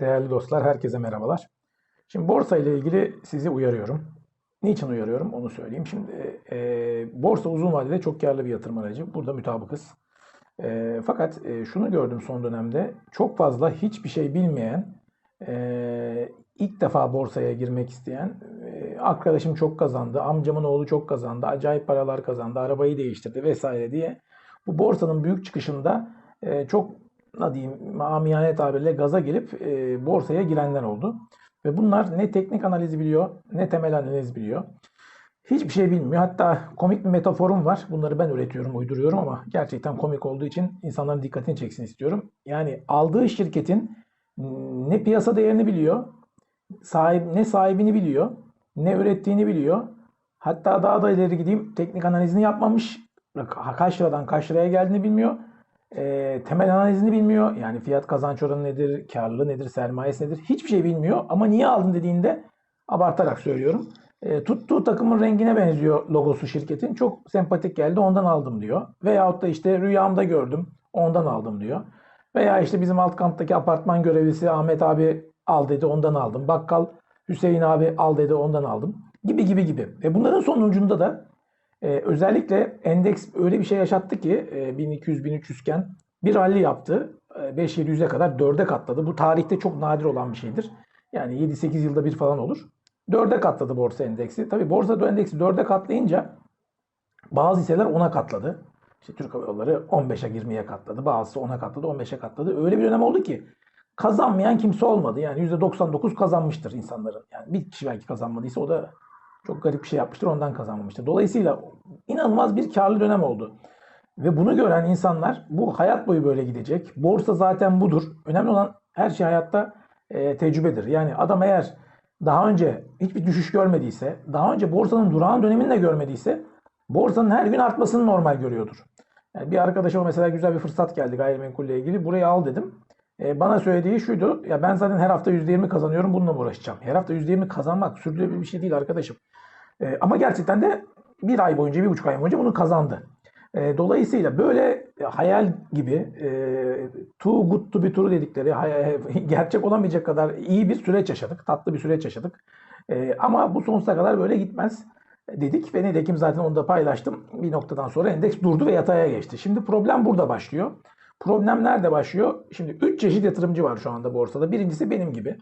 Değerli dostlar, herkese merhabalar. Şimdi borsa ile ilgili sizi uyarıyorum. Niçin uyarıyorum onu söyleyeyim. Şimdi e, borsa uzun vadede çok karlı bir yatırım aracı. Burada mutabıkız. E, fakat e, şunu gördüm son dönemde. Çok fazla hiçbir şey bilmeyen, e, ilk defa borsaya girmek isteyen, e, arkadaşım çok kazandı, amcamın oğlu çok kazandı, acayip paralar kazandı, arabayı değiştirdi vesaire diye. Bu borsanın büyük çıkışında e, çok ne diyeyim amiyane tabirle gaza gelip e, borsaya girenler oldu. Ve bunlar ne teknik analiz biliyor ne temel analiz biliyor. Hiçbir şey bilmiyor. Hatta komik bir metaforum var. Bunları ben üretiyorum, uyduruyorum ama gerçekten komik olduğu için insanların dikkatini çeksin istiyorum. Yani aldığı şirketin ne piyasa değerini biliyor, sahip, ne sahibini biliyor, ne ürettiğini biliyor. Hatta daha da ileri gideyim teknik analizini yapmamış. Kaç liradan kaç liraya geldiğini bilmiyor e, temel analizini bilmiyor. Yani fiyat kazanç oranı nedir, karlılığı nedir, sermayesi nedir hiçbir şey bilmiyor. Ama niye aldın dediğinde abartarak söylüyorum. E, tuttuğu takımın rengine benziyor logosu şirketin. Çok sempatik geldi ondan aldım diyor. Veyahut da işte rüyamda gördüm ondan aldım diyor. Veya işte bizim alt kamptaki apartman görevlisi Ahmet abi al dedi ondan aldım. Bakkal Hüseyin abi al dedi ondan aldım. Gibi gibi gibi. Ve bunların sonucunda da ee, özellikle endeks öyle bir şey yaşattı ki e, 1200-1300 iken bir rally yaptı. E, 5700'e kadar 4'e katladı. Bu tarihte çok nadir olan bir şeydir. Yani 7-8 yılda bir falan olur. 4'e katladı borsa endeksi. Tabi borsa endeksi 4'e katlayınca bazı hisseler 10'a katladı. İşte Türk Hava Yolları 15'e 20'ye katladı. Bazısı 10'a katladı, 15'e katladı. Öyle bir dönem oldu ki kazanmayan kimse olmadı. Yani %99 kazanmıştır insanların. Yani bir kişi belki kazanmadıysa o da çok garip bir şey yapmıştır ondan kazanmamıştır. Dolayısıyla inanılmaz bir karlı dönem oldu. Ve bunu gören insanlar bu hayat boyu böyle gidecek. Borsa zaten budur. Önemli olan her şey hayatta e, tecrübedir. Yani adam eğer daha önce hiçbir düşüş görmediyse, daha önce borsanın durağan dönemini de görmediyse borsanın her gün artmasını normal görüyordur. Yani bir arkadaşıma mesela güzel bir fırsat geldi gayrimenkulle ilgili. Burayı al dedim. E, bana söylediği şuydu. Ya ben zaten her hafta %20 kazanıyorum bununla mı uğraşacağım? Her hafta %20 kazanmak sürdürülebilir bir şey değil arkadaşım. E, ama gerçekten de bir ay boyunca, bir buçuk ay boyunca bunu kazandı. E, dolayısıyla böyle hayal gibi e, too good to be true dedikleri gerçek olamayacak kadar iyi bir süreç yaşadık. Tatlı bir süreç yaşadık. E, ama bu sonsuza kadar böyle gitmez dedik ve nitekim zaten onu da paylaştım. Bir noktadan sonra endeks durdu ve yataya geçti. Şimdi problem burada başlıyor. Problem nerede başlıyor? Şimdi 3 çeşit yatırımcı var şu anda borsada. Birincisi benim gibi.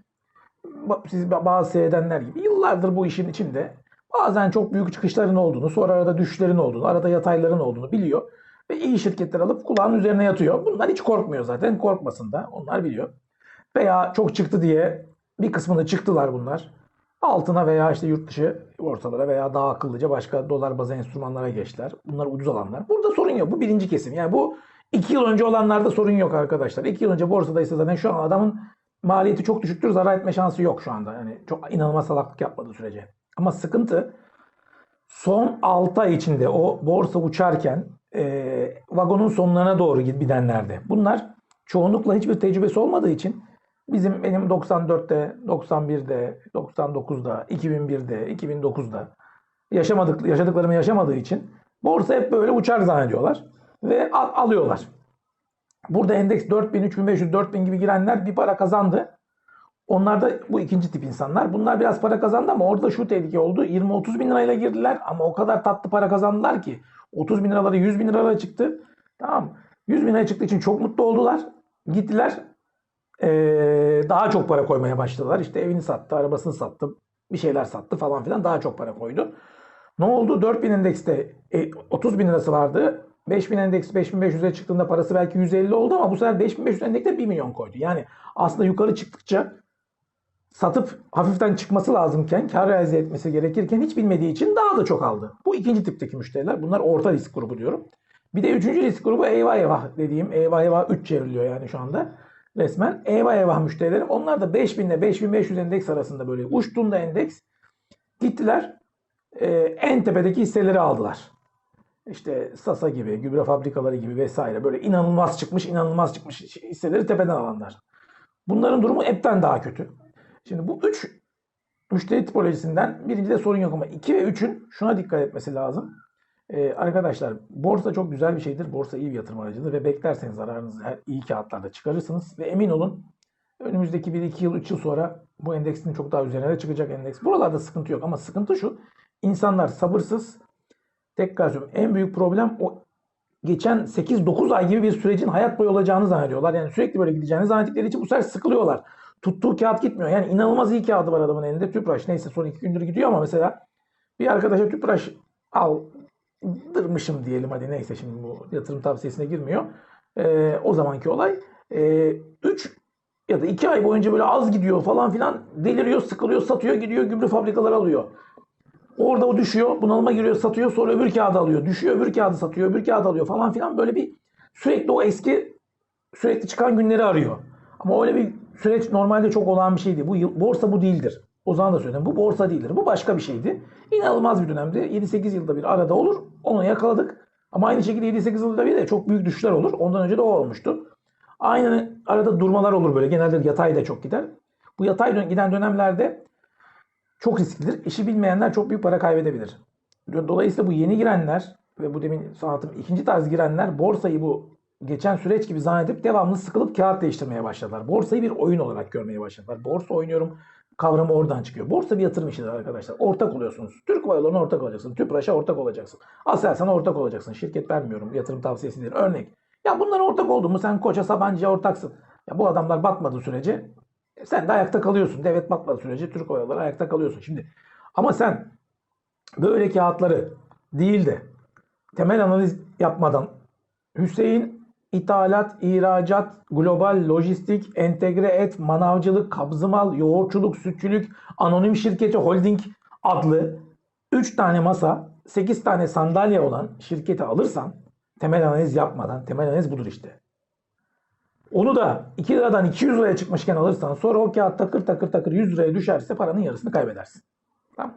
Siz bazı seyredenler gibi. Yıllardır bu işin içinde bazen çok büyük çıkışların olduğunu, sonra arada düşlerin olduğunu, arada yatayların olduğunu biliyor. Ve iyi şirketler alıp kulağın üzerine yatıyor. Bunlar hiç korkmuyor zaten. Korkmasın da. Onlar biliyor. Veya çok çıktı diye bir kısmını çıktılar bunlar. Altına veya işte yurt dışı borsalara veya daha akıllıca başka dolar bazı enstrümanlara geçtiler. Bunlar ucuz alanlar. Burada sorun yok. Bu birinci kesim. Yani bu iki yıl önce olanlarda sorun yok arkadaşlar. İki yıl önce borsadaysa zaten şu an adamın maliyeti çok düşüktür. Zarar etme şansı yok şu anda. Yani çok inanılmaz salaklık yapmadığı sürece. Ama sıkıntı son 6 ay içinde o borsa uçarken e, vagonun sonlarına doğru gidenlerde. Bunlar çoğunlukla hiçbir tecrübesi olmadığı için bizim benim 94'te, 91'de, 99'da, 2001'de, 2009'da yaşamadık, yaşadıklarımı yaşamadığı için borsa hep böyle uçar zannediyorlar ve al, alıyorlar. Burada endeks 4000, 3500, 4000 gibi girenler bir para kazandı. Onlar da bu ikinci tip insanlar. Bunlar biraz para kazandı ama orada şu tehlike oldu. 20-30 bin lirayla girdiler ama o kadar tatlı para kazandılar ki 30 bin liraları 100 bin liraya çıktı. Tamam 100 bin liraya çıktığı için çok mutlu oldular. Gittiler ee, daha çok para koymaya başladılar. İşte evini sattı, arabasını sattı, bir şeyler sattı falan filan daha çok para koydu. Ne oldu? 4000 endekste e, 30 bin lirası vardı. 5000 endeks 5500'e çıktığında parası belki 150 oldu ama bu sefer 5500 endekste 1 milyon koydu. Yani aslında yukarı çıktıkça satıp hafiften çıkması lazımken, kar realize etmesi gerekirken hiç bilmediği için daha da çok aldı. Bu ikinci tipteki müşteriler. Bunlar orta risk grubu diyorum. Bir de üçüncü risk grubu eyvah eyvah dediğim eyvah eyvah 3 çevriliyor yani şu anda resmen. Eyvah eyvah müşterilerim. Onlar da 5000 ile 5500 endeks arasında böyle uçtuğunda endeks gittiler e, en tepedeki hisseleri aldılar. İşte Sasa gibi, gübre fabrikaları gibi vesaire böyle inanılmaz çıkmış, inanılmaz çıkmış hisseleri tepeden alanlar. Bunların durumu hepten daha kötü. Şimdi bu üç müşteri tipolojisinden birincide sorun yok ama 2 ve 3'ün şuna dikkat etmesi lazım. Ee, arkadaşlar borsa çok güzel bir şeydir. Borsa iyi bir yatırım aracıdır ve beklerseniz zararınızı her iyi kağıtlarda çıkarırsınız ve emin olun Önümüzdeki 1-2 yıl, 3 yıl sonra bu endeksin çok daha üzerine çıkacak endeks. Buralarda sıkıntı yok ama sıkıntı şu. İnsanlar sabırsız. Tekrar söylüyorum. En büyük problem o geçen 8-9 ay gibi bir sürecin hayat boyu olacağını zannediyorlar. Yani sürekli böyle gideceğini zannettikleri için bu sefer sıkılıyorlar. Tuttuğu kağıt gitmiyor. Yani inanılmaz iyi kağıdı var adamın elinde. Tüpraş neyse son 2 gündür gidiyor ama mesela bir arkadaşa tüpraş aldırmışım diyelim hadi neyse şimdi bu yatırım tavsiyesine girmiyor. Ee, o zamanki olay 3 ya da 2 ay boyunca böyle az gidiyor falan filan deliriyor, sıkılıyor, satıyor, gidiyor gübre fabrikaları alıyor. Orada o düşüyor, bunalıma giriyor, satıyor, sonra öbür kağıdı alıyor. Düşüyor, öbür kağıdı satıyor, öbür kağıdı alıyor falan filan böyle bir sürekli o eski sürekli çıkan günleri arıyor. Ama öyle bir süreç normalde çok olan bir şeydi. Bu yıl, borsa bu değildir. O zaman da söyledim. Bu borsa değildir. Bu başka bir şeydi. İnanılmaz bir dönemde 7-8 yılda bir arada olur. Onu yakaladık. Ama aynı şekilde 7-8 yılda bir de çok büyük düşüşler olur. Ondan önce de o olmuştu. Aynı arada durmalar olur böyle. Genelde yatay da çok gider. Bu yatay giden dönemlerde çok risklidir. İşi bilmeyenler çok büyük para kaybedebilir. Dolayısıyla bu yeni girenler ve bu demin sanatım ikinci tarz girenler borsayı bu geçen süreç gibi zannedip devamlı sıkılıp kağıt değiştirmeye başladılar. Borsayı bir oyun olarak görmeye başladılar. Borsa oynuyorum kavramı oradan çıkıyor. Borsa bir yatırım işidir arkadaşlar. Ortak oluyorsunuz. Türk Yolları'na ortak olacaksın. Tüpraş'a ortak olacaksın. Aselsan'a ortak olacaksın. Şirket vermiyorum. Yatırım tavsiyesi değil. Örnek. Ya bunlar ortak oldu mu sen Koç'a Sabancı'ya ortaksın. Ya bu adamlar batmadığı sürece sen de ayakta kalıyorsun. Devlet batmadığı sürece Türk Yolları ayakta kalıyorsun. Şimdi ama sen böyle kağıtları değil de temel analiz yapmadan Hüseyin ithalat, ihracat, global lojistik, entegre et, manavcılık, kabzımal, yoğurtçuluk, sütçülük, anonim şirketi holding adlı 3 tane masa, 8 tane sandalye olan şirketi alırsan temel analiz yapmadan, temel analiz budur işte. Onu da 2 liradan 200 liraya çıkmışken alırsan sonra o kağıt takır takır takır 100 liraya düşerse paranın yarısını kaybedersin. Tamam.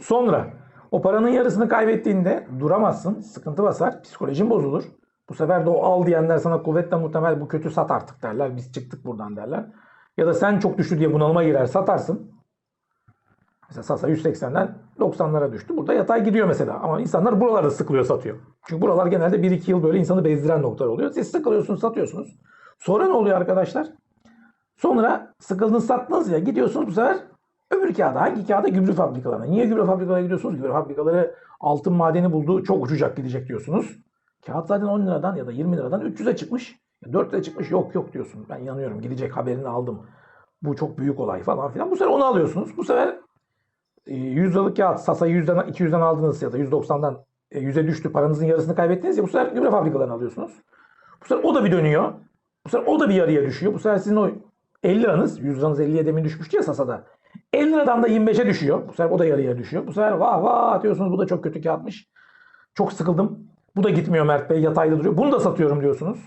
Sonra o paranın yarısını kaybettiğinde duramazsın, sıkıntı basar, psikolojin bozulur. Bu sefer de o al diyenler sana kuvvetle muhtemel bu kötü sat artık derler. Biz çıktık buradan derler. Ya da sen çok düştü diye bunalıma girer satarsın. Mesela Sasa 180'den 90'lara düştü. Burada yatay gidiyor mesela. Ama insanlar buralarda sıkılıyor satıyor. Çünkü buralar genelde 1-2 yıl böyle insanı bezdiren noktalar oluyor. Siz sıkılıyorsunuz satıyorsunuz. Sonra ne oluyor arkadaşlar? Sonra sıkıldınız sattınız ya gidiyorsunuz bu sefer öbür kağıda. Hangi kağıda? Gübre fabrikalarına. Niye gübre fabrikalarına gidiyorsunuz? Gübre fabrikaları altın madeni buldu çok uçacak gidecek diyorsunuz. Kağıt zaten 10 liradan ya da 20 liradan 300'e çıkmış. 4 lira çıkmış yok yok diyorsun. Ben yanıyorum gidecek haberini aldım. Bu çok büyük olay falan filan. Bu sefer onu alıyorsunuz. Bu sefer 100 e, liralık kağıt Sasa'yı 100'den 200'den aldınız ya da 190'dan 100'e düştü paranızın yarısını kaybettiniz ya bu sefer gübre fabrikalarını alıyorsunuz. Bu sefer o da bir dönüyor. Bu sefer o da bir yarıya düşüyor. Bu sefer sizin o 50 liranız 100 liranız 50'ye demin düşmüştü ya Sasa'da. 50 liradan da 25'e düşüyor. Bu sefer o da yarıya düşüyor. Bu sefer vah vah diyorsunuz bu da çok kötü kağıtmış. Çok sıkıldım. Bu da gitmiyor Mert Bey yatayda duruyor. Bunu da satıyorum diyorsunuz.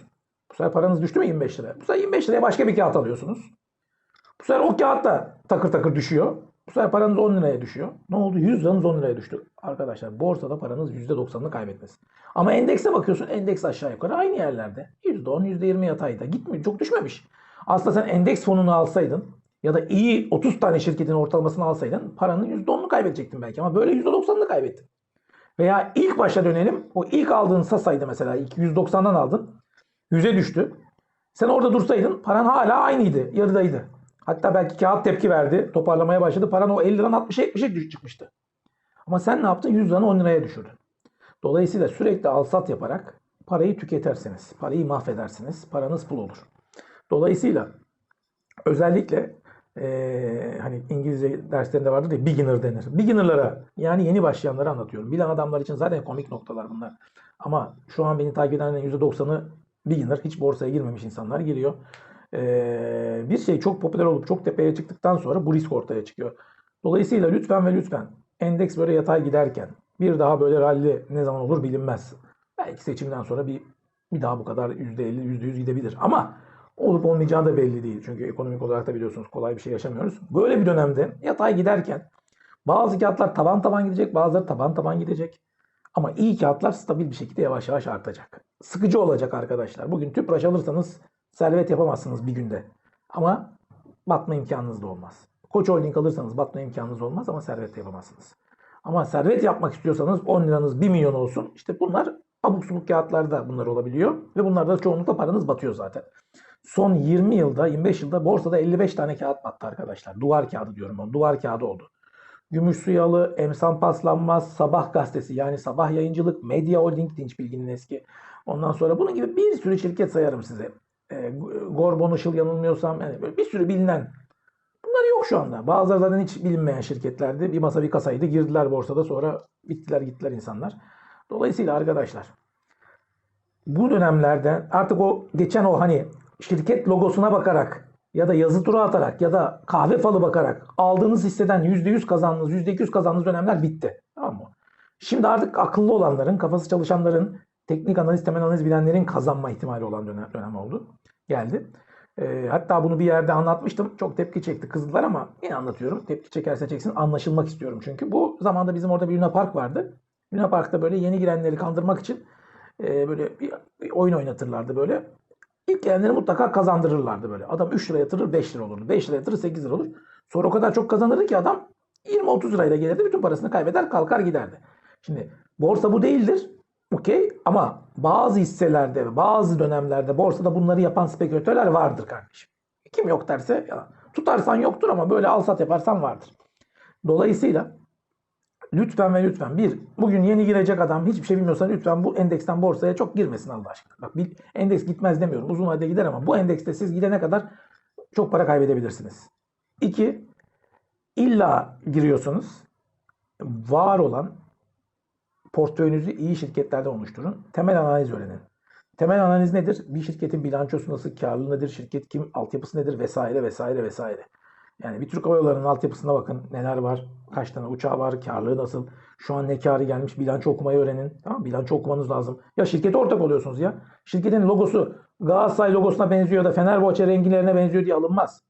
Bu sefer paranız düştü mü 25 liraya? Bu sefer 25 liraya başka bir kağıt alıyorsunuz. Bu sefer o kağıt da takır takır düşüyor. Bu sefer paranız 10 liraya düşüyor. Ne oldu? 100 liranız 10 liraya düştü. Arkadaşlar borsada paranız %90'ını kaybettiniz. Ama endekse bakıyorsun endeks aşağı yukarı aynı yerlerde. %10, %20 yatayda. Gitmiyor. Çok düşmemiş. Aslında sen endeks fonunu alsaydın ya da iyi 30 tane şirketin ortalamasını alsaydın paranın %10'unu kaybedecektin belki. Ama böyle %90'ını kaybettin. Veya ilk başa dönelim. O ilk aldığın Sasa'ydı mesela. 190'dan aldın. 100'e düştü. Sen orada dursaydın paran hala aynıydı. Yarıdaydı. Hatta belki kağıt tepki verdi. Toparlamaya başladı. Paran o 50 liranın 60'a 70'e düş çıkmıştı. Ama sen ne yaptın? 100 liranı 10 liraya düşürdün. Dolayısıyla sürekli alsat yaparak parayı tüketersiniz. Parayı mahvedersiniz. Paranız pul olur. Dolayısıyla özellikle ee, hani İngilizce derslerinde vardır ya beginner denir. Beginner'lara yani yeni başlayanlara anlatıyorum. Bilen adamlar için zaten komik noktalar bunlar. Ama şu an beni takip edenlerin %90'ı beginner. Hiç borsaya girmemiş insanlar giriyor. Ee, bir şey çok popüler olup çok tepeye çıktıktan sonra bu risk ortaya çıkıyor. Dolayısıyla lütfen ve lütfen endeks böyle yatay giderken bir daha böyle rally ne zaman olur bilinmez. Belki seçimden sonra bir bir daha bu kadar %50, %100 gidebilir. Ama olup olmayacağı da belli değil. Çünkü ekonomik olarak da biliyorsunuz kolay bir şey yaşamıyoruz. Böyle bir dönemde yatay giderken bazı kağıtlar taban taban gidecek, bazıları taban taban gidecek. Ama iyi kağıtlar stabil bir şekilde yavaş yavaş artacak. Sıkıcı olacak arkadaşlar. Bugün tüpraş alırsanız servet yapamazsınız bir günde. Ama batma imkanınız da olmaz. Koç Holding alırsanız batma imkanınız olmaz ama servet yapamazsınız. Ama servet yapmak istiyorsanız 10 liranız 1 milyon olsun. İşte bunlar abuk subuk kağıtlarda bunlar olabiliyor. Ve bunlarda çoğunlukla paranız batıyor zaten. Son 20 yılda, 25 yılda borsada 55 tane kağıt battı arkadaşlar. Duvar kağıdı diyorum onu. Duvar kağıdı oldu. Gümüş Suyalı, Emsan Paslanmaz, Sabah Gazetesi yani Sabah Yayıncılık, Medya Holding Dinç Bilgin'in eski. Ondan sonra bunun gibi bir sürü şirket sayarım size. E, Gorbon Işıl yanılmıyorsam yani böyle bir sürü bilinen. Bunlar yok şu anda. Bazıları zaten hiç bilinmeyen şirketlerdi. Bir masa bir kasaydı. Girdiler borsada sonra bittiler gittiler insanlar. Dolayısıyla arkadaşlar bu dönemlerde artık o geçen o hani şirket logosuna bakarak ya da yazı tura atarak ya da kahve falı bakarak aldığınız hisseden %100 kazandığınız, %200 kazandığınız dönemler bitti. Tamam mı? Şimdi artık akıllı olanların, kafası çalışanların, teknik analiz, temel analiz bilenlerin kazanma ihtimali olan dönem, dönem oldu. Geldi. E, hatta bunu bir yerde anlatmıştım. Çok tepki çekti. Kızdılar ama yine anlatıyorum. Tepki çekerse çeksin. Anlaşılmak istiyorum çünkü. Bu zamanda bizim orada bir Luna Park vardı. Luna Park'ta böyle yeni girenleri kandırmak için e, böyle bir, bir oyun oynatırlardı böyle. İlk gelenleri mutlaka kazandırırlardı böyle. Adam 3 lira yatırır 5 lira olurdu. 5 lira yatırır 8 lira olur. Sonra o kadar çok kazanırdı ki adam 20-30 lirayla gelirdi. Bütün parasını kaybeder kalkar giderdi. Şimdi borsa bu değildir. Okey ama bazı hisselerde ve bazı dönemlerde borsada bunları yapan spekülatörler vardır kardeşim. Kim yok derse yalan. Tutarsan yoktur ama böyle al sat yaparsan vardır. Dolayısıyla lütfen ve lütfen bir bugün yeni girecek adam hiçbir şey bilmiyorsa lütfen bu endeksten borsaya çok girmesin Allah aşkına. Bak bir endeks gitmez demiyorum. Uzun vadede gider ama bu endekste siz gidene kadar çok para kaybedebilirsiniz. İki, illa giriyorsanız var olan portföyünüzü iyi şirketlerden oluşturun. Temel analiz öğrenin. Temel analiz nedir? Bir şirketin bilançosu nasıl, karlı nedir, şirket kim, altyapısı nedir vesaire vesaire vesaire. Yani bir Türk Hava Yolları'nın altyapısına bakın neler var, kaç tane uçağı var, karlılığı nasıl, şu an ne karı gelmiş, bilanço okumayı öğrenin. Tamam Bilanço okumanız lazım. Ya şirkete ortak oluyorsunuz ya. Şirketin logosu Galatasaray logosuna benziyor da Fenerbahçe rengilerine benziyor diye alınmaz.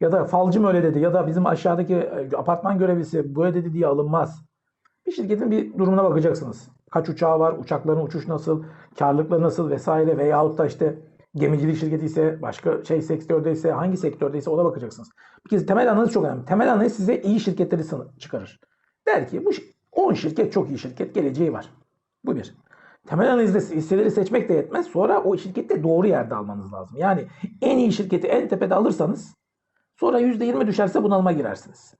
Ya da falcı mı öyle dedi ya da bizim aşağıdaki e, apartman görevlisi böyle dedi diye alınmaz. Bir şirketin bir durumuna bakacaksınız. Kaç uçağı var, uçakların uçuş nasıl, karlılıkları nasıl vesaire veyahut da işte gemicilik şirketi ise başka şey sektörde ise hangi sektörde ise ona bakacaksınız. Bir kez temel analiz çok önemli. Temel analiz size iyi şirketleri çıkarır. Der ki bu 10 şirket çok iyi şirket geleceği var. Bu bir. Temel analizde hisseleri seçmek de yetmez. Sonra o şirkette doğru yerde almanız lazım. Yani en iyi şirketi en tepede alırsanız sonra %20 düşerse bunalıma girersiniz.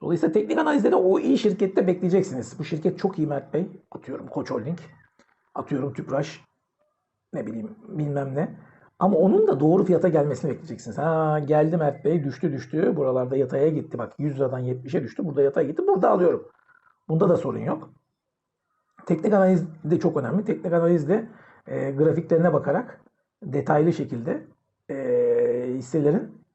Dolayısıyla teknik analizde de o iyi şirkette bekleyeceksiniz. Bu şirket çok iyi Mert Bey. Atıyorum Koç Holding. Atıyorum Tüpraş. Ne bileyim bilmem ne. Ama onun da doğru fiyata gelmesini bekleyeceksiniz. Ha geldi Mert Bey düştü düştü. Buralarda yataya gitti. Bak 100 liradan 70'e düştü. Burada yataya gitti. Burada alıyorum. Bunda da sorun yok. Teknik analiz de çok önemli. Teknik analizde e, grafiklerine bakarak detaylı şekilde e, hisselerin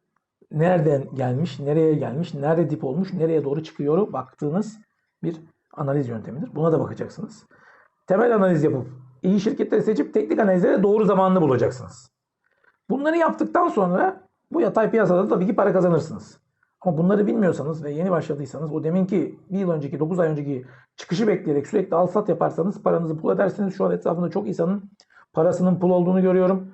nereden gelmiş, nereye gelmiş, nerede dip olmuş, nereye doğru çıkıyor baktığınız bir analiz yöntemidir. Buna da bakacaksınız. Temel analiz yapıp iyi şirketleri seçip teknik analizlere doğru zamanını bulacaksınız. Bunları yaptıktan sonra bu yatay piyasada tabii ki para kazanırsınız. Ama bunları bilmiyorsanız ve yeni başladıysanız o deminki bir yıl önceki 9 ay önceki çıkışı bekleyerek sürekli al sat yaparsanız paranızı pul edersiniz. Şu an etrafında çok insanın parasının pul olduğunu görüyorum.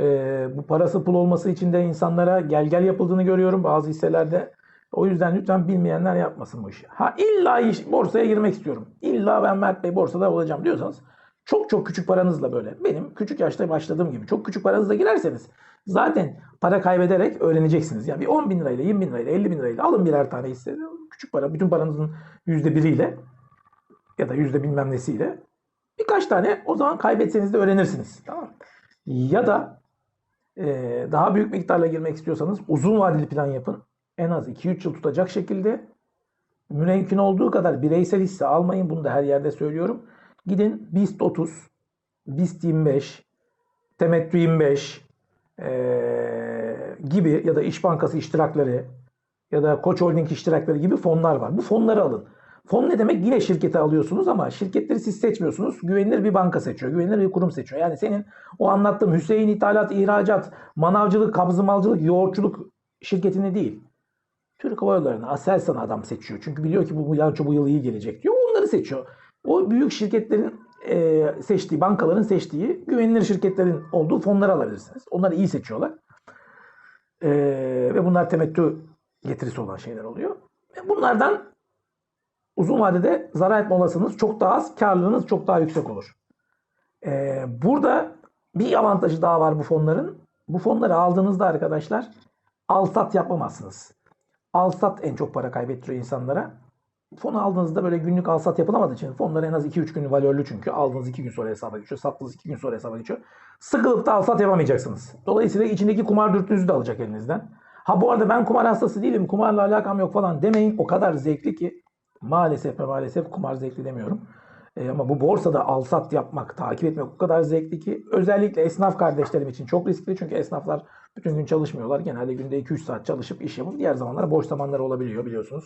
Ee, bu parası pul olması için de insanlara gel gel yapıldığını görüyorum bazı hisselerde. O yüzden lütfen bilmeyenler yapmasın bu işi. Ha illa iş, borsaya girmek istiyorum. İlla ben Mert Bey borsada olacağım diyorsanız çok çok küçük paranızla böyle benim küçük yaşta başladığım gibi çok küçük paranızla girerseniz zaten para kaybederek öğreneceksiniz. Yani bir 10 bin lirayla 20 bin lirayla 50 bin lirayla alın birer tane hisse. Küçük para bütün paranızın yüzde biriyle ya da yüzde bilmem nesiyle birkaç tane o zaman kaybetseniz de öğrenirsiniz. Tamam Ya da e, daha büyük miktarla girmek istiyorsanız uzun vadeli plan yapın. En az 2-3 yıl tutacak şekilde mümkün olduğu kadar bireysel hisse almayın. Bunu da her yerde söylüyorum. Gidin BIST 30, BIST 25, Temettü 25 ee, gibi ya da İş Bankası iştirakları ya da Koç Holding iştirakları gibi fonlar var. Bu fonları alın. Fon ne demek? Yine şirketi alıyorsunuz ama şirketleri siz seçmiyorsunuz. Güvenilir bir banka seçiyor. Güvenilir bir kurum seçiyor. Yani senin o anlattığım Hüseyin İthalat, İhracat, Manavcılık, Kabzımalcılık, Yoğurtçuluk şirketini değil. Türk Hava Yolları'nı Aselsan adam seçiyor. Çünkü biliyor ki bu bilanço bu yıl iyi gelecek diyor. Onları seçiyor. O büyük şirketlerin e, seçtiği, bankaların seçtiği güvenilir şirketlerin olduğu fonları alabilirsiniz. Onları iyi seçiyorlar. E, ve bunlar temettü getirisi olan şeyler oluyor. Ve bunlardan uzun vadede zarar etme olasılığınız çok daha az, karlılığınız çok daha yüksek olur. E, burada bir avantajı daha var bu fonların. Bu fonları aldığınızda arkadaşlar al-sat yapamazsınız. Al-sat en çok para kaybettiriyor insanlara. Fonu aldığınızda böyle günlük al-sat yapılamadığı için fonlar en az 2-3 gün valörlü çünkü. Aldığınız 2 gün sonra hesaba geçiyor. Sattığınız 2 gün sonra hesaba geçiyor. Sıkılıp da al-sat yapamayacaksınız. Dolayısıyla içindeki kumar dürtünüzü de alacak elinizden. Ha bu arada ben kumar hastası değilim. Kumarla alakam yok falan demeyin. O kadar zevkli ki maalesef ve maalesef kumar zevkli demiyorum. E, ama bu borsada al-sat yapmak, takip etmek o kadar zevkli ki özellikle esnaf kardeşlerim için çok riskli. Çünkü esnaflar bütün gün çalışmıyorlar. Genelde günde 2-3 saat çalışıp iş yapıp diğer zamanlar boş zamanları olabiliyor biliyorsunuz.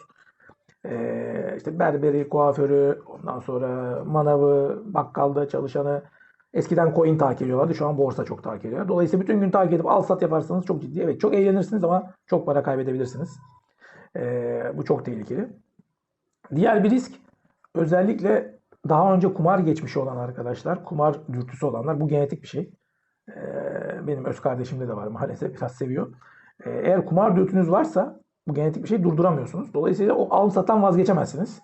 E, işte berberi, kuaförü, ondan sonra manavı, bakkalda çalışanı eskiden coin takip ediyorlardı. Şu an borsa çok takip ediyor. Dolayısıyla bütün gün takip edip al-sat yaparsanız çok ciddi. Evet çok eğlenirsiniz ama çok para kaybedebilirsiniz. E, bu çok tehlikeli. Diğer bir risk özellikle daha önce kumar geçmişi olan arkadaşlar, kumar dürtüsü olanlar bu genetik bir şey. Ee, benim öz kardeşimde de var maalesef biraz seviyor. Ee, eğer kumar dürtünüz varsa bu genetik bir şey durduramıyorsunuz. Dolayısıyla o al sattan vazgeçemezsiniz.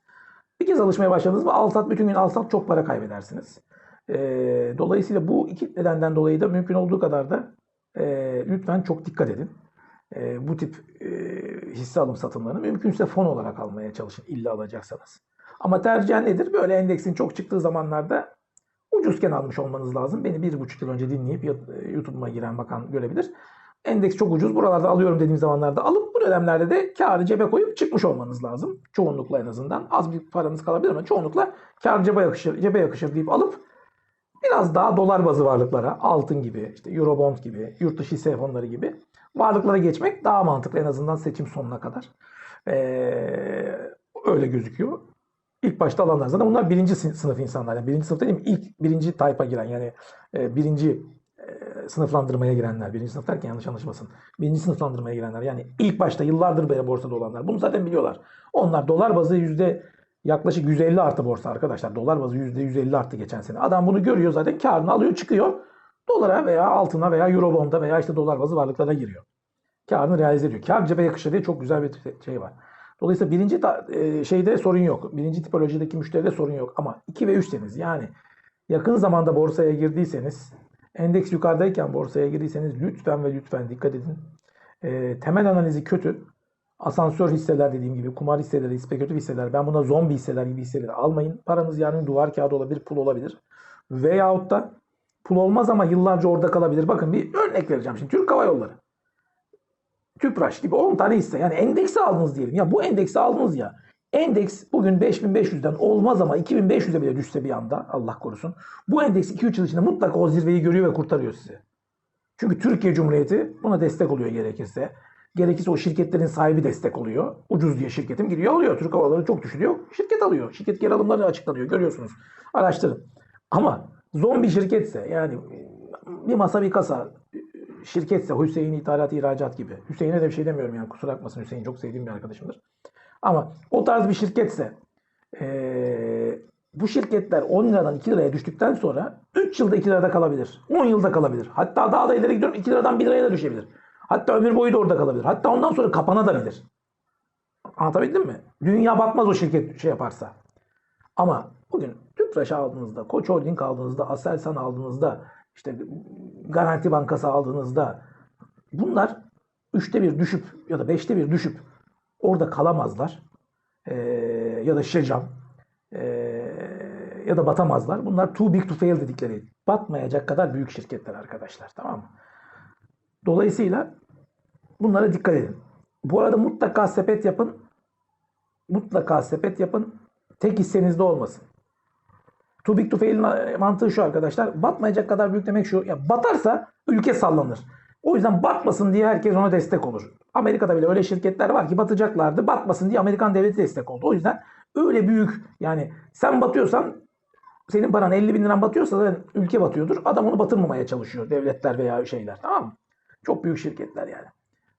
Bir kez alışmaya başladınız mı al sat bütün gün al sat çok para kaybedersiniz. Ee, dolayısıyla bu iki nedenden dolayı da mümkün olduğu kadar da e, lütfen çok dikkat edin. E, bu tip e, hisse alım satımlarını mümkünse fon olarak almaya çalışın illa alacaksanız. Ama tercihen nedir? Böyle endeksin çok çıktığı zamanlarda ucuzken almış olmanız lazım. Beni bir buçuk yıl önce dinleyip YouTube'uma giren bakan görebilir. Endeks çok ucuz. Buralarda alıyorum dediğim zamanlarda alıp bu dönemlerde de karı cebe koyup çıkmış olmanız lazım. Çoğunlukla en azından. Az bir paranız kalabilir ama çoğunlukla kar cebe yakışır, cebe yakışır deyip alıp biraz daha dolar bazı varlıklara, altın gibi, işte Eurobond gibi, yurt dışı hisse fonları gibi varlıklara geçmek daha mantıklı en azından seçim sonuna kadar. Ee, öyle gözüküyor. İlk başta alanlar. Zaten bunlar birinci sınıf insanlar. Yani birinci sınıf dediğim ilk birinci tayfa giren yani e, birinci sınıflandırmaya girenler. Birinci sınıf derken yanlış anlaşılmasın. Birinci sınıflandırmaya girenler. Yani ilk başta yıllardır böyle borsada olanlar. Bunu zaten biliyorlar. Onlar dolar bazı yüzde yaklaşık 150 artı borsa arkadaşlar. Dolar bazı yüzde 150 arttı geçen sene. Adam bunu görüyor zaten karını alıyor çıkıyor. Dolara veya altına veya eurobonda veya işte dolar bazı varlıklara giriyor. Karını realize ediyor. Kar cebe yakışır diye çok güzel bir şey var. Dolayısıyla birinci e, şeyde sorun yok. Birinci tipolojideki müşteride sorun yok. Ama 2 ve 3'seniz yani yakın zamanda borsaya girdiyseniz endeks yukarıdayken borsaya girdiyseniz lütfen ve lütfen dikkat edin. E, temel analizi kötü. Asansör hisseler dediğim gibi kumar hisseleri, spekülatif hisseler, ben buna zombi hisseler gibi hisseleri almayın. Paranız yani duvar kağıdı olabilir, pul olabilir. Veyahut da pul olmaz ama yıllarca orada kalabilir. Bakın bir örnek vereceğim şimdi. Türk Hava Yolları. Tüpraş gibi 10 tane hisse. Yani endeksi aldınız diyelim. Ya bu endeksi aldınız ya. Endeks bugün 5500'den olmaz ama 2500'e bile düşse bir anda Allah korusun. Bu endeks 2-3 yıl içinde mutlaka o zirveyi görüyor ve kurtarıyor sizi. Çünkü Türkiye Cumhuriyeti buna destek oluyor gerekirse. Gerekirse o şirketlerin sahibi destek oluyor. Ucuz diye şirketim gidiyor alıyor. Türk Havaları çok düşürüyor. Şirket alıyor. Şirket geri alımları açıklanıyor. Görüyorsunuz. Araştırın. Ama zombi şirketse yani bir masa bir kasa şirketse Hüseyin ithalat ihracat gibi. Hüseyin'e de bir şey demiyorum yani kusura bakmasın Hüseyin çok sevdiğim bir arkadaşımdır. Ama o tarz bir şirketse ee, bu şirketler 10 liradan 2 liraya düştükten sonra 3 yılda 2 lirada kalabilir. 10 yılda kalabilir. Hatta daha da ileri gidiyorum 2 liradan 1 liraya da düşebilir. Hatta ömür boyu da orada kalabilir. Hatta ondan sonra kapanabilir. Anlatabildim mi? Dünya batmaz o şirket şey yaparsa. Ama bugün Tüpraş aldığınızda, Koç Holding aldığınızda, Aselsan aldığınızda, işte Garanti Bankası aldığınızda bunlar üçte bir düşüp ya da beşte bir düşüp orada kalamazlar. Ee, ya da Şecam ee, ya da batamazlar. Bunlar too big to fail dedikleri batmayacak kadar büyük şirketler arkadaşlar. Tamam mı? Dolayısıyla bunlara dikkat edin. Bu arada mutlaka sepet yapın. Mutlaka sepet yapın. Tek hissenizde olmasın. Too big to fail'in mantığı şu arkadaşlar. Batmayacak kadar büyük demek şu. Ya batarsa ülke sallanır. O yüzden batmasın diye herkes ona destek olur. Amerika'da bile öyle şirketler var ki batacaklardı. Batmasın diye Amerikan devleti destek oldu. O yüzden öyle büyük yani sen batıyorsan senin paran 50 bin liran batıyorsa da ülke batıyordur. Adam onu batırmamaya çalışıyor. Devletler veya şeyler. Tamam mı? Çok büyük şirketler yani.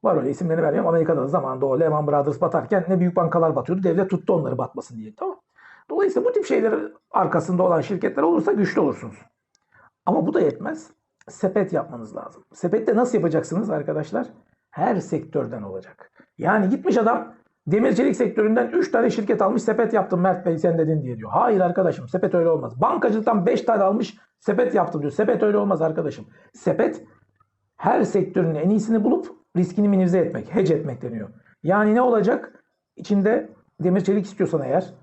Var öyle isimlerini vermiyorum. Amerika'da da zamanında o Lehman Brothers batarken ne büyük bankalar batıyordu. Devlet tuttu onları batmasın diye. Tamam Dolayısıyla bu tip şeyler arkasında olan şirketler olursa güçlü olursunuz. Ama bu da yetmez. Sepet yapmanız lazım. Sepette nasıl yapacaksınız arkadaşlar? Her sektörden olacak. Yani gitmiş adam demir çelik sektöründen 3 tane şirket almış sepet yaptım Mert Bey sen dedin diye diyor. Hayır arkadaşım sepet öyle olmaz. Bankacılıktan 5 tane almış sepet yaptım diyor. Sepet öyle olmaz arkadaşım. Sepet her sektörün en iyisini bulup riskini minimize etmek, hedge etmek deniyor. Yani ne olacak? İçinde demir çelik istiyorsan eğer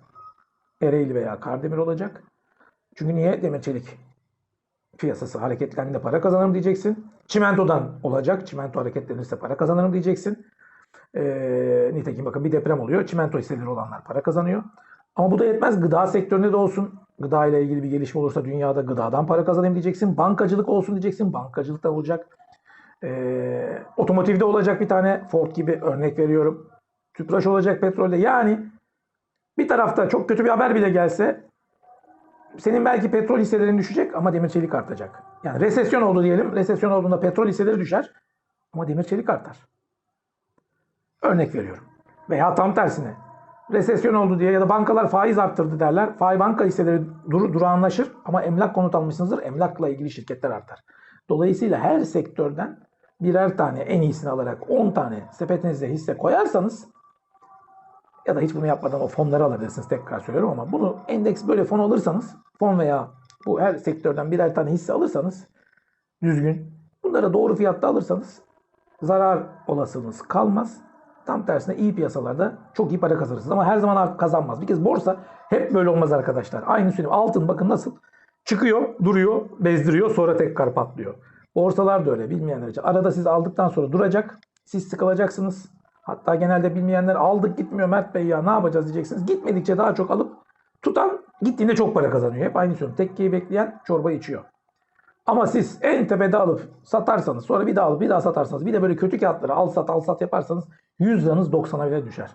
Ereğli veya Kardemir olacak. Çünkü niye demir çelik piyasası hareketlendiğinde para kazanırım diyeceksin. Çimentodan olacak. Çimento hareketlenirse para kazanırım diyeceksin. Ee, nitekim bakın bir deprem oluyor. Çimento hisseleri olanlar para kazanıyor. Ama bu da yetmez. Gıda sektöründe de olsun. Gıda ile ilgili bir gelişme olursa dünyada gıdadan para kazanayım diyeceksin. Bankacılık olsun diyeceksin. Bankacılık da olacak. Ee, otomotivde olacak bir tane Ford gibi örnek veriyorum. Tüpraş olacak petrolde. Yani bir tarafta çok kötü bir haber bile gelse senin belki petrol hisselerin düşecek ama demir çelik artacak. Yani resesyon oldu diyelim. Resesyon olduğunda petrol hisseleri düşer ama demir çelik artar. Örnek veriyorum. Veya tam tersine. Resesyon oldu diye ya da bankalar faiz arttırdı derler. Faiz banka hisseleri dur, durağanlaşır ama emlak konut almışsınızdır. Emlakla ilgili şirketler artar. Dolayısıyla her sektörden birer tane en iyisini alarak 10 tane sepetinize hisse koyarsanız ya da hiç bunu yapmadan o fonları alabilirsiniz tekrar söylüyorum ama bunu endeks böyle fon alırsanız fon veya bu her sektörden birer tane hisse alırsanız düzgün bunlara doğru fiyatta alırsanız zarar olasılığınız kalmaz. Tam tersine iyi piyasalarda çok iyi para kazanırsınız ama her zaman kazanmaz. Bir kez borsa hep böyle olmaz arkadaşlar. Aynı söyleyeyim. Altın bakın nasıl çıkıyor, duruyor, bezdiriyor sonra tekrar patlıyor. Borsalar da öyle bilmeyenler için. Arada siz aldıktan sonra duracak. Siz sıkılacaksınız. Hatta genelde bilmeyenler aldık gitmiyor Mert Bey ya ne yapacağız diyeceksiniz. Gitmedikçe daha çok alıp tutan gittiğinde çok para kazanıyor. Hep aynı söylüyorum. Tekkeyi bekleyen çorba içiyor. Ama siz en tepede alıp satarsanız sonra bir daha alıp bir daha satarsanız bir de böyle kötü kağıtları al sat al sat yaparsanız 100 liranız 90'a bile düşer.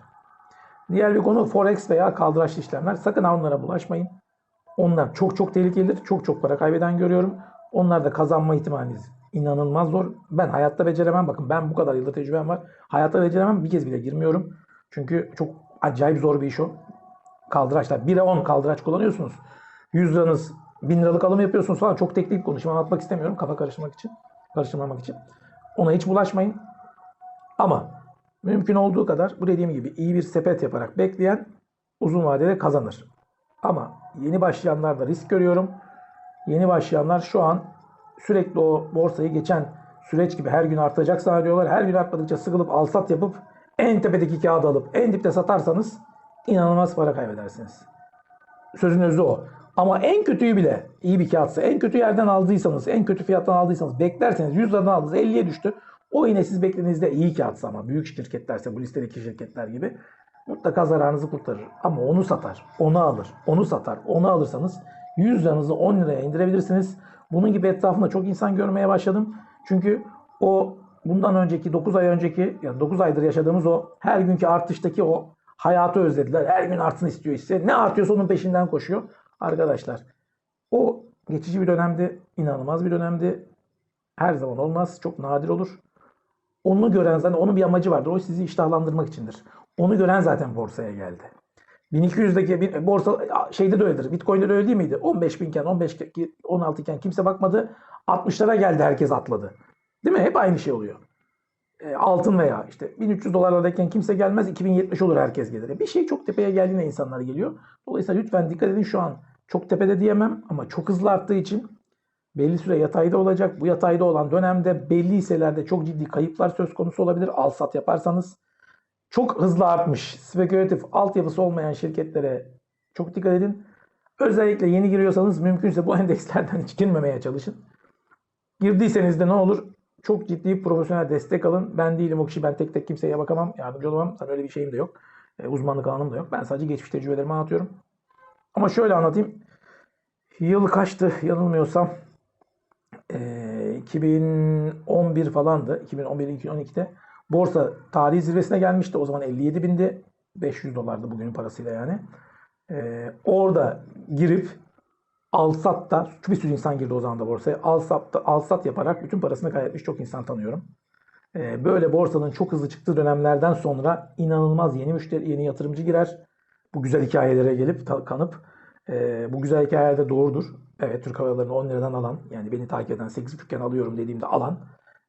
Diğer bir konu forex veya kaldıraçlı işlemler. Sakın onlara bulaşmayın. Onlar çok çok tehlikelidir. Çok çok para kaybeden görüyorum. Onlarda kazanma ihtimaliniz inanılmaz zor. Ben hayatta beceremem. Bakın ben bu kadar yılda tecrübem var. Hayatta beceremem. Bir kez bile girmiyorum. Çünkü çok acayip zor bir iş o. Kaldıraçlar. 1'e 10 kaldıraç kullanıyorsunuz. 100 liranız 1000 liralık alım yapıyorsunuz falan. Çok teknik konuşma anlatmak istemiyorum. Kafa karıştırmak için. Karıştırmamak için. Ona hiç bulaşmayın. Ama mümkün olduğu kadar bu dediğim gibi iyi bir sepet yaparak bekleyen uzun vadede kazanır. Ama yeni başlayanlar da risk görüyorum. Yeni başlayanlar şu an sürekli o borsayı geçen süreç gibi her gün artacak zannediyorlar. Her gün artmadıkça sıkılıp alsat yapıp en tepedeki kağıdı alıp en dipte satarsanız inanılmaz para kaybedersiniz. Sözün özü o. Ama en kötüyü bile iyi bir kağıtsa, en kötü yerden aldıysanız, en kötü fiyattan aldıysanız beklerseniz 100 liradan aldınız 50'ye düştü. O yine siz beklediğinizde iyi kağıtsa ama büyük şirketlerse bu listedeki şirketler gibi mutlaka zararınızı kurtarır. Ama onu satar, onu alır, onu satar, onu alırsanız 100 liranızı 10 liraya indirebilirsiniz. Bunun gibi etrafında çok insan görmeye başladım. Çünkü o bundan önceki 9 ay önceki yani 9 aydır yaşadığımız o her günkü artıştaki o hayatı özlediler. Her gün artsın istiyor ise ne artıyorsa onun peşinden koşuyor. Arkadaşlar o geçici bir dönemdi. inanılmaz bir dönemdi. Her zaman olmaz. Çok nadir olur. Onu gören zaten onun bir amacı vardır. O sizi iştahlandırmak içindir. Onu gören zaten borsaya geldi. 1200'deki bir borsa şeyde de öyledir. Bitcoin'de de öyle değil miydi? 15 binken, 15 16 iken kimse bakmadı. 60'lara geldi herkes atladı. Değil mi? Hep aynı şey oluyor. E, altın veya işte 1300 dolarlardayken kimse gelmez. 2070 olur herkes gelir. Bir şey çok tepeye geldiğinde insanlar geliyor. Dolayısıyla lütfen dikkat edin şu an. Çok tepede diyemem ama çok hızlı arttığı için belli süre yatayda olacak. Bu yatayda olan dönemde belli hisselerde çok ciddi kayıplar söz konusu olabilir. Al sat yaparsanız çok hızlı artmış spekülatif altyapısı olmayan şirketlere çok dikkat edin. Özellikle yeni giriyorsanız mümkünse bu endekslerden hiç girmemeye çalışın. Girdiyseniz de ne olur? Çok ciddi profesyonel destek alın. Ben değilim o kişi. Ben tek tek kimseye bakamam. Yardımcı olamam. Zaten öyle bir şeyim de yok. E, uzmanlık alanım da yok. Ben sadece geçmiş tecrübelerimi anlatıyorum. Ama şöyle anlatayım. Yıl kaçtı yanılmıyorsam. E, 2011 falandı. 2011-2012'de Borsa tarihi zirvesine gelmişti. O zaman 57 bindi. 500 dolardı bugünün parasıyla yani. Ee, orada girip Alsat'ta bir sürü insan girdi o zaman da borsaya. Alsat'ta Alsat yaparak bütün parasını kaybetmiş çok insan tanıyorum. Ee, böyle borsanın çok hızlı çıktığı dönemlerden sonra inanılmaz yeni müşteri, yeni yatırımcı girer. Bu güzel hikayelere gelip kanıp e, bu güzel hikayelerde doğrudur. Evet Türk Hava Yolları'nı 10 liradan alan yani beni takip eden 8.5'ken alıyorum dediğimde alan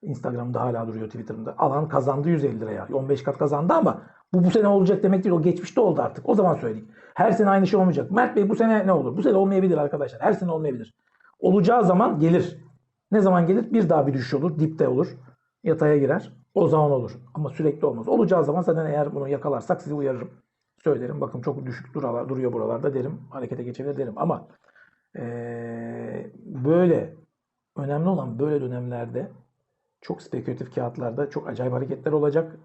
Instagram'da hala duruyor Twitter'ımda. Alan kazandı 150 liraya. 15 kat kazandı ama bu bu sene olacak demek değil. O geçmişte oldu artık. O zaman söyledik. Her sene aynı şey olmayacak. Mert Bey bu sene ne olur? Bu sene olmayabilir arkadaşlar. Her sene olmayabilir. Olacağı zaman gelir. Ne zaman gelir? Bir daha bir düşüş olur. Dipte olur. Yataya girer. O zaman olur. Ama sürekli olmaz. Olacağı zaman zaten eğer bunu yakalarsak sizi uyarırım. Söylerim. Bakın çok düşük duralar, duruyor buralarda derim. Harekete geçebilir derim. Ama eee, böyle önemli olan böyle dönemlerde çok spekülatif kağıtlarda çok acayip hareketler olacak.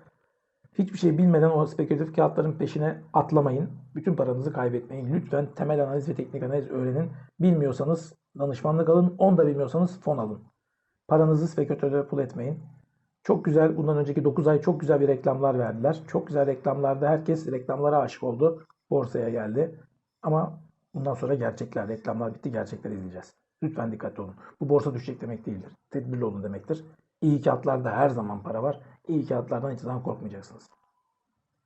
Hiçbir şey bilmeden o spekülatif kağıtların peşine atlamayın. Bütün paranızı kaybetmeyin. Lütfen temel analiz ve teknik analiz öğrenin. Bilmiyorsanız danışmanlık alın. Onu da bilmiyorsanız fon alın. Paranızı spekülatörlere pul etmeyin. Çok güzel, bundan önceki 9 ay çok güzel bir reklamlar verdiler. Çok güzel reklamlarda herkes reklamlara aşık oldu. Borsaya geldi. Ama bundan sonra gerçekler, reklamlar bitti, gerçekleri izleyeceğiz. Lütfen dikkatli olun. Bu borsa düşecek demek değildir. Tedbirli olun demektir. İyi kağıtlarda her zaman para var. İyi kağıtlardan hiç zaman korkmayacaksınız.